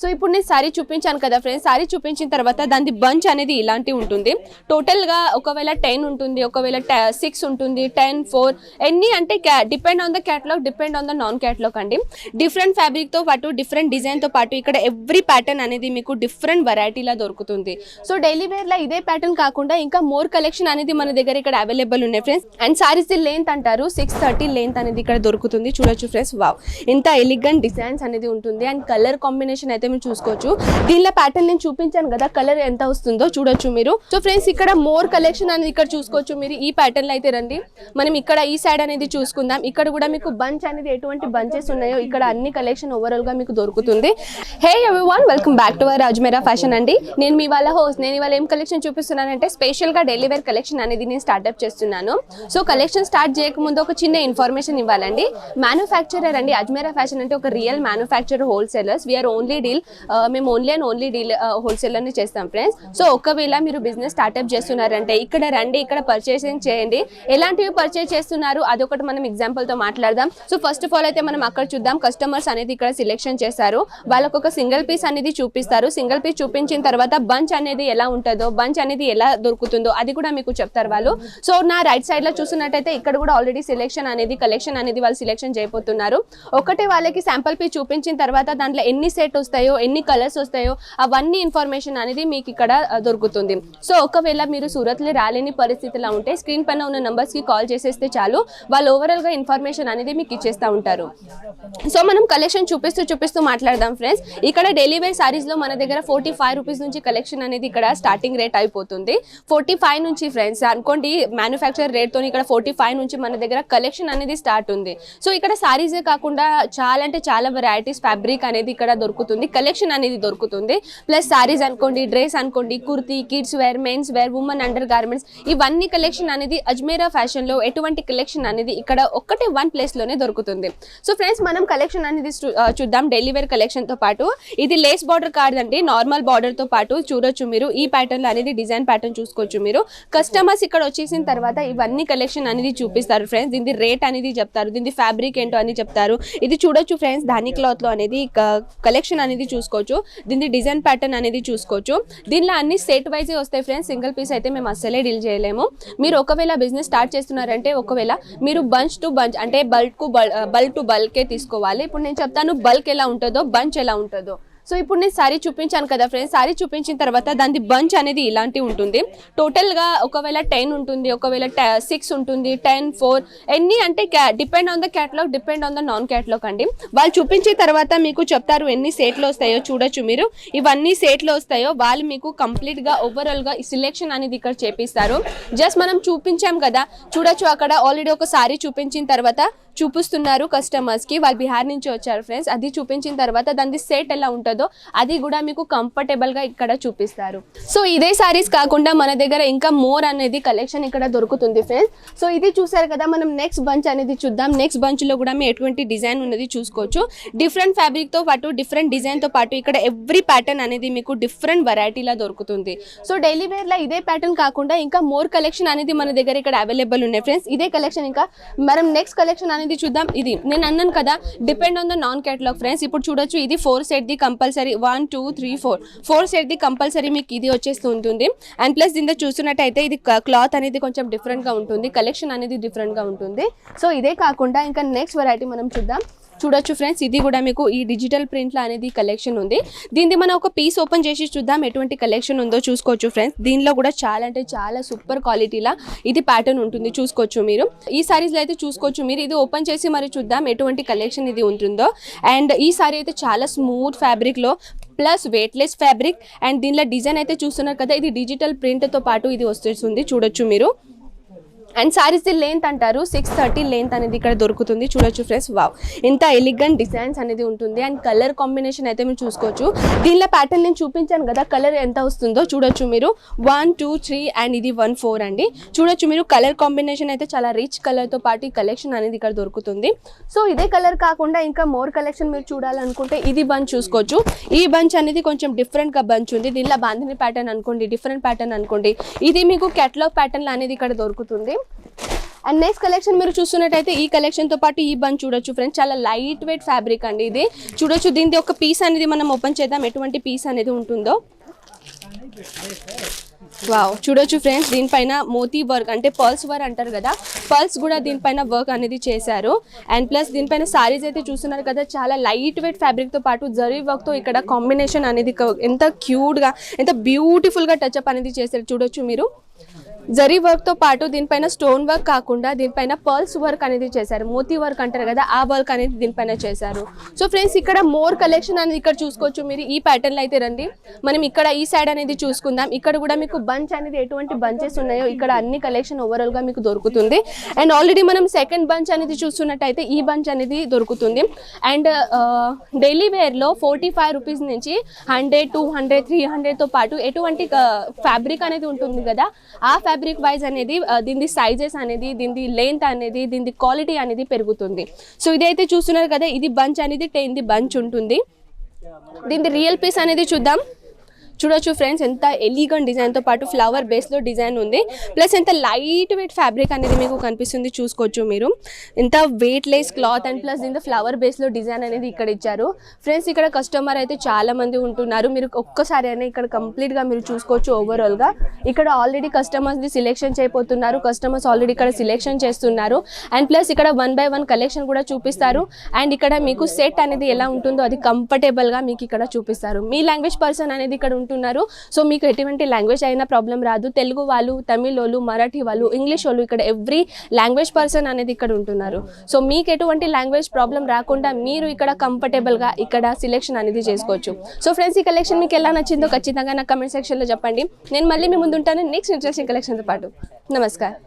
So ఇప్పుడు నేను sorry చూపించాను కదా ఫ్రెండ్స్ సారీ చూపించిన తర్వాత దాని బంచ్ అనేది ఇలాంటి ఉంటుంది. టోటల్గా ఒకవేళ టెన్ ఉంటుంది ఒకవేళ సిక్స్ ఉంటుంది టెన్ ఫోర్ ఎన్ని అంటే depend on the catalogue depend on the non catalogue అండి. డిఫరెంట్ ఫ్యాబ్రిక్తో పాటు డిఫరెంట్ డిజైన్తో పాటు ఇక్కడ ఎవ్రీ ప్యాటర్న్ అనేది మీకు డిఫరెంట్ వెరైటీలా దొరుకుతుంది. సో డైలీ వేర్లో ఇదే ప్యాటర్న్ కాకుండా ఇంకా మోర్ కలెక్షన్ అనేది మన దగ్గర ఇక్కడ అవైలబుల్ ఉన్నాయి friends and saris the length అంటారు సిక్స్ థర్టీ లెంత్ అనేది ఇక్కడ దొరుకుతుంది. చూడొచ్చు ఫ్రెండ్స్ వావ్ ఇంత ఎలిగెంట్ డిజైన్స్ అనేది ఉంటుంది. అండ్ కలర్ కాంబినేషన్ అయితే మీరు చూసుకోవచ్చు. దీనిలో ప్యాటర్న్ నేను చూపించాను కదా కలర్ ఎంత వస్తుందో చూడొచ్చు మీరు. సో ఫ్రెండ్స్ ఇక్కడ మోర్ కలెక్షన్ అనేది ఇక్కడ చూసుకోవచ్చు మీరు. ఈ ప్యాటర్న్ అయితే రండి. మనం ఇక్కడ ఈ సైడ్ అనేది చూసుకుందాం. ఇక్కడ కూడా మీకు బంచ్ అనేది ఎటువంటి బంచెస్ ఉన్నాయో ఇక్కడ అన్ని కలెక్షన్ ఓవరాల్గా మీకు దొరుకుతుంది. Hey one welcome back to our Ajmera fashion అండి. నేను మీ వాళ్ళ హోస్ట్ నేను ఇవాళ ఏం కలెక్షన్ చూపిస్తున్నానంటే స్పెషల్గా డైలీ వేర్ కలెక్షన్ అనేది నేను స్టార్ట్అప్ చేస్తున్నాను. సో కలెక్షన్ స్టార్ట్ చేయకముందు ఒక చిన్న ఇన్ఫర్మేషన్ ఇవ్వాలండి. మ్యానుఫ్యాక్చరర్ అండి అజ్మేరా ఫ్యాషన్ అంటే ఒక real manufacture wholesalers we are only deal మేము ఓన్లీ అండ్ ఓన్లీ డీల్ హోల్సేల్లోనే చేస్తాం ఫ్రెండ్స్ సో ఒకవేళ మీరు బిజినెస్ స్టార్ట్అప్ చేస్తున్నారంటే ఇక్కడ రండి ఇక్కడ పర్చేసింగ్ చేయండి. ఎలాంటివి పర్చేస్ చేస్తున్నారు? అదొకటి మనం ఎగ్జాంపుల్తో తో మాట్లాడదాం. సో ఫస్ట్ ఆఫ్ ఆల్ అయితే మనం అక్కడ చూద్దాం. కస్టమర్స్ అనేది ఇక్కడ సెలెక్షన్ చేస్తారు వాళ్ళకు ఒక సింగిల్ పీస్ అనేది చూపిస్తారు. సింగిల్ పీస్ చూపించిన తర్వాత బంచ్ అనేది ఎలా ఉంటుందో బంచ్ అనేది ఎలా దొరుకుతుందో అది కూడా మీకు చెప్తారు వాళ్ళు. సో నా రైట్ సైడ్లో చూసినట్టయితే ఇక్కడ కూడా ఆల్రెడీ సెలెక్షన్ అనేది కలెక్షన్ అనేది వాళ్ళు సెలెక్షన్ చేయబోతున్నారు. ఒకటే వాళ్ళకి శాంపుల్ పీస్ చూపించిన తర్వాత దాంట్లో ఎన్ని సెట్ వస్తాయో ఎన్ని కలర్స్ వస్తాయో అవన్నీ ఇన్ఫర్మేషన్ అనేది మీకు ఇక్కడ దొరుకుతుంది. సో ఒకవేళ మీరు సూరత్లో రాలేని పరిస్థితిలో ఉంటే స్క్రీన్ పైన ఉన్న నెంబర్స్కి కి కాల్ చేసేస్తే చాలు. వాళ్ళు ఓవరాల్గా ఇన్ఫర్మేషన్ అనేది మీకు ఇచ్చేస్తూ ఉంటారు. సో మనం కలెక్షన్ చూపిస్తూ చూపిస్తూ మాట్లాడదాం ఫ్రెండ్స్ ఇక్కడ డైలీ వేర్ సారీస్లో మన దగ్గర ఫోర్టీ ఫైవ్ రూపీస్ నుంచి కలెక్షన్ అనేది ఇక్కడ స్టార్టింగ్ రేట్ అయిపోతుంది. ఫోర్టీ ఫైవ్ నుంచి ఫ్రెండ్స్ అనుకోండి మ్యానుఫ్యాక్చర్ రేట్ ఇక్కడ ఫోర్టీ ఫైవ్ నుంచి మన దగ్గర కలెక్షన్ అనేది స్టార్ట్ ఉంది. సో ఇక్కడ సారీసే కాకుండా చాలా అంటే చాలా వెరైటీస్ ఫ్యాబ్రిక్ అనేది ఇక్కడ దొరుకుతుంది. కలెక్షన్ అనేది దొరుకుతుంది. ప్లస్ సారీస్ అనుకోండి డ్రెస్ అనుకోండి kurti kids wear men's wear women under garments ఇవన్నీ కలెక్షన్ అనేది అజ్మేరా ఫ్యాషన్లో ఎటువంటి కలెక్షన్ అనేది ఇక్కడ ఒక్కటే వన్ ప్లేస్లోనే దొరుకుతుంది. సో ఫ్రెండ్స్ మనం కలెక్షన్ అనేది చూద్దాం. డైలీ వేర్ కలెక్షన్తో పాటు ఇది లేస్ బార్డర్ కాదండి నార్మల్ బార్డర్తో పాటు చూడొచ్చు మీరు. ఈ ప్యాటర్న్లో అనేది డిజైన్ ప్యాటర్న్ చూసుకోవచ్చు మీరు. కస్టమర్స్ ఇక్కడ వచ్చేసిన తర్వాత ఇవన్నీ కలెక్షన్ అనేది చూపిస్తారు ఫ్రెండ్స్ దీని రేట్ అనేది చెప్తారు దీని ఫ్యాబ్రిక్ ఏంటో అని చెప్తారు. ఇది చూడొచ్చు ఫ్రెండ్స్ ధాని క్లాత్లో అనేది కలెక్షన్ అనేది చూసుకోవచ్చు. దీని డిజైన్ ప్యాటర్న్ అనేది చూసుకోవచ్చు. దీనిలో అన్ని సెట్ వైజ్ వస్తాయి ఫ్రెండ్స్ సింగిల్ పీస్ అయితే మేము అస్సలే డీల్ చేయలేము. మీరు ఒకవేళ బిజినెస్ స్టార్ట్ చేస్తున్నారంటే ఒకవేళ మీరు బంచ్ టు బంచ్ అంటే బల్క్కు బల్క్ టు బల్కే తీసుకోవాలి. ఇప్పుడు నేను చెప్తాను బల్క్ ఎలా ఉంటుందో బంచ్ ఎలా ఉంటుందో. సో ఇప్పుడు నేను సారీ చూపించాను కదా ఫ్రెండ్స్ సారీ చూపించిన తర్వాత దాని బంచ్ అనేది ఇలాంటి ఉంటుంది. టోటల్గా ఒకవేళ టెన్ ఉంటుంది ఒకవేళ సిక్స్ ఉంటుంది టెన్ ఫోర్ ఎన్ని అంటే depend on the catalogue depend on the non catalogue అండి. వాళ్ళు చూపించిన తర్వాత మీకు చెప్తారు ఎన్ని సేట్లు వస్తాయో చూడొచ్చు మీరు. ఇవన్నీ సేట్లు వస్తాయో వాళ్ళు మీకు కంప్లీట్గా ఓవరాల్గా సిలెక్షన్ అనేది ఇక్కడ చేపిస్తారు. జస్ట్ మనం చూపించాం కదా చూడొచ్చు అక్కడ ఆల్రెడీ ఒక సారీ చూపించిన తర్వాత చూపిస్తున్నారు కస్టమర్స్కి. వాళ్ళు బీహార్ నుంచి వచ్చారు ఫ్రెండ్స్ అది చూపించిన తర్వాత దాని సెట్ ఎలా ఉంటుందో అది కూడా మీకు కంఫర్టబుల్గా ఇక్కడ చూపిస్తారు. సో ఇదే సారీస్ కాకుండా మన దగ్గర ఇంకా మోర్ అనేది కలెక్షన్ ఇక్కడ దొరుకుతుంది ఫ్రెండ్స్ సో ఇది చూసారు కదా మనం నెక్స్ట్ బంచ్ అనేది చూద్దాం. నెక్స్ట్ బంచ్లో కూడా మేము ఎటువంటి డిజైన్ ఉన్నది చూసుకోవచ్చు. డిఫరెంట్ ఫ్యాబ్రిక్తో పాటు డిఫరెంట్ డిజైన్తో పాటు ఇక్కడ ఎవ్రీ ప్యాటర్న్ అనేది మీకు డిఫరెంట్ వెరైటీలా దొరుకుతుంది. సో డైలీ వేర్లో ఇదే ప్యాటర్న్ కాకుండా ఇంకా మోర్ కలెక్షన్ అనేది మన దగ్గర ఇక్కడ అవైలబుల్ ఉన్నాయి ఫ్రెండ్స్ ఇదే కలెక్షన్ ఇంకా మనం నెక్స్ట్ కలెక్షన్ అనేది చూద్దాం. ఇది నేను అన్నాను కదా depend on the non catalogue friends ఇప్పుడు చూడొచ్చు ఇది four set the compulsory one two three four four set the compulsory మీకు ఇది వచ్చేస్తూ ఉంటుంది. అండ్ ప్లస్ దీంతో చూస్తున్నట్టయితే ఇది క్లాత్ అనేది కొంచెం డిఫరెంట్గా గా ఉంటుంది. కలెక్షన్ అనేది డిఫరెంట్గా గా ఉంటుంది. సో ఇదే కాకుండా ఇంకా నెక్స్ట్ వెరైటీ మనం చూద్దాం. చూడొచ్చు ఫ్రెండ్స్ ఇది కూడా మీకు ఈ డిజిటల్ ప్రింట్లో అనేది కలెక్షన్ ఉంది. దీన్ని మనం ఒక పీస్ ఓపెన్ చేసి చూద్దాం ఎటువంటి కలెక్షన్ ఉందో చూసుకోవచ్చు ఫ్రెండ్స్. దీనిలో కూడా చాలా అంటే చాలా సూపర్ క్వాలిటీలా ఇది ప్యాటర్న్ ఉంటుంది చూసుకోవచ్చు మీరు. ఈ సారీస్లో అయితే చూసుకోవచ్చు మీరు. ఇది ఓపెన్ చేసి మరి చూద్దాం ఎటువంటి కలెక్షన్ ఇది ఉంటుందో. అండ్ ఈ సారీ అయితే చాలా స్మూత్ ఫ్యాబ్రిక్లో ప్లస్ వెయిట్లెస్ ఫ్యాబ్రిక్ అండ్ దీనిలో డిజైన్ అయితే చూస్తున్నారు కదా ఇది డిజిటల్ ప్రింట్తో పాటు ఇది వస్తుంది చూడొచ్చు మీరు. అండ్ సారీస్ ది లెంత్ అంటారు సిక్స్ థర్టీ లెంత్ అనేది ఇక్కడ దొరుకుతుంది. చూడొచ్చు ఫ్రెండ్స్ వావ్ ఇంత ఎలిగెంట్ డిజైన్స్ అనేది ఉంటుంది. అండ్ కలర్ కాంబినేషన్ అయితే మీరు చూసుకోవచ్చు. దీనిలో ప్యాటర్న్ నేను చూపించాను కదా కలర్ ఎంత వస్తుందో చూడొచ్చు మీరు. వన్ టూ త్రీ అండ్ ఇది వన్ ఫోర్ అండి. చూడొచ్చు మీరు కలర్ కాంబినేషన్ అయితే చాలా రిచ్ కలర్తో పాటు కలెక్షన్ అనేది ఇక్కడ దొరుకుతుంది. సో ఇదే కలర్ కాకుండా ఇంకా మోర్ కలెక్షన్ మీరు చూడాలనుకుంటే ఇది బంచ్ చూసుకోవచ్చు. ఈ బంచ్ అనేది కొంచెం డిఫరెంట్గా బంచ్ ఉంది. దీనిలో బాంధిని ప్యాటర్న్ అనుకోండి డిఫరెంట్ ప్యాటర్న్ అనుకోండి. ఇది మీకు కెటలాగ్ ప్యాటర్న్ అనేది ఇక్కడ దొరుకుతుంది. అండ్ నెక్స్ట్ కలెక్షన్ మీరు చూస్తున్నట్టయితే ఈ కలెక్షన్తో పాటు ఈ బంచ్ చూడొచ్చు ఫ్రెండ్స్ చాలా లైట్ వెయిట్ ఫ్యాబ్రిక్ అండి ఇది. చూడొచ్చు దీనిది ఒక పీస్ అనేది మనం ఓపెన్ చేద్దాం. ఎటువంటి పీస్ అనేది ఉంటుందో. వావ్ చూడొచ్చు ఫ్రెండ్స్ దీనిపైన మోతీ వర్క్ అంటే పర్ల్స్ వర్క్ అంటారు కదా. పర్ల్స్ కూడా దీనిపైన వర్క్ అనేది చేశారు. అండ్ ప్లస్ దీనిపైన సారీస్ అయితే చూస్తున్నారు కదా చాలా లైట్ వెయిట్ ఫ్యాబ్రిక్తో పాటు జరీ వర్క్తో ఇక్కడ కాంబినేషన్ అనేది ఎంత క్యూట్గా ఎంత బ్యూటిఫుల్గా టచ్అప్ అనేది చేశారు చూడొచ్చు మీరు. జరీ వర్క్తో పాటు దీనిపైన స్టోన్ వర్క్ కాకుండా దీనిపైన పర్ల్స్ వర్క్ అనేది చేశారు. మోతీ వర్క్ అంటారు కదా ఆ వర్క్ అనేది దీనిపైన చేశారు. సో ఫ్రెండ్స్ ఇక్కడ మోర్ కలెక్షన్ అనేది ఇక్కడ చూసుకోవచ్చు మీరు. ఈ ప్యాటర్న్లో అయితే రండి. మనం ఇక్కడ ఈ సైడ్ అనేది చూసుకుందాం. ఇక్కడ కూడా మీకు బంచ్ అనేది ఎటువంటి బంచెస్ ఉన్నాయో ఇక్కడ అన్ని కలెక్షన్ ఓవరాల్గా మీకు దొరుకుతుంది. అండ్ ఆల్రెడీ మనం సెకండ్ బంచ్ అనేది చూస్తున్నట్టయితే ఈ బంచ్ అనేది దొరుకుతుంది. అండ్ డైలీ వేర్లో ఫోర్టీ ఫైవ్ రూపీస్ నుంచి హండ్రెడ్ టూ హండ్రెడ్ త్రీ హండ్రెడ్తో పాటు ఎటువంటి uh, ఫ్యాబ్రిక్ అనేది ఉంటుంది కదా ఆ ఫ్యాబ్రిక్ వైజ్ అనేది దీని సైజెస్ అనేది దీని లెంత్ అనేది దీని క్వాలిటీ అనేది పెరుగుతుంది. సో ఇదైతే చూస్తున్నారు కదా ఇది బంచ్ అనేది టెన్ది బంచ్ ఉంటుంది. దీని రియల్ పీస్ అనేది చూద్దాం. చూడొచ్చు ఫ్రెండ్స్ ఎంత ఎలిగన్ డిజైన్తో పాటు ఫ్లవర్ బేస్లో డిజైన్ ఉంది. ప్లస్ ఎంత లైట్ వెయిట్ ఫ్యాబ్రిక్ అనేది మీకు కనిపిస్తుంది చూసుకోవచ్చు మీరు. ఎంత weight less cloth and plus దీంతో ఫ్లవర్ బేస్లో డిజైన్ అనేది ఇక్కడ ఇచ్చారు. ఫ్రెండ్స్ ఇక్కడ కస్టమర్ అయితే చాలా మంది ఉంటున్నారు. మీరు ఒక్కసారి అయినా ఇక్కడ కంప్లీట్గా మీరు చూసుకోవచ్చు ఓవరాల్గా ఇక్కడ ఆల్రెడీ కస్టమర్స్ని సెలెక్షన్ చేయబోతున్నారు. కస్టమర్స్ ఆల్రెడీ ఇక్కడ సెలెక్షన్ చేస్తున్నారు. అండ్ ప్లస్ ఇక్కడ వన్ బై వన్ కలెక్షన్ కూడా చూపిస్తారు. అండ్ ఇక్కడ మీకు సెట్ అనేది ఎలా ఉంటుందో అది కంఫర్టబుల్గా మీకు ఇక్కడ చూపిస్తారు. మీ లాంగ్వేజ్ పర్సన్ అనేది ఇక్కడ ఉంటున్నారు సో మీకు ఎటువంటి లాంగ్వేజ్ అయినా ప్రాబ్లం రాదు. తెలుగు వాళ్ళు తమిళ్ వాళ్ళు మరాఠీ వాళ్ళు ఇంగ్లీష్ వాళ్ళు ఇక్కడ ఎవ్రీ లాంగ్వేజ్ పర్సన్ అనేది ఇక్కడ ఉంటున్నారు. సో మీకు ఎటువంటి లాంగ్వేజ్ ప్రాబ్లం రాకుండా మీరు ఇక్కడ కంఫర్టబుల్గా ఇక్కడ సెలెక్షన్ అనేది చేసుకోవచ్చు. సో ఫ్రెండ్స్ ఈ కలెక్షన్ మీకు ఎలా నచ్చిందో ఖచ్చితంగా నా కమెంట్ సెక్షన్లో చెప్పండి. నేను మళ్ళీ మీ ముందు ఉంటాను నెక్స్ట్ ఇంట్రెస్టింగ్ కలెక్షన్తో పాటు. నమస్కారం.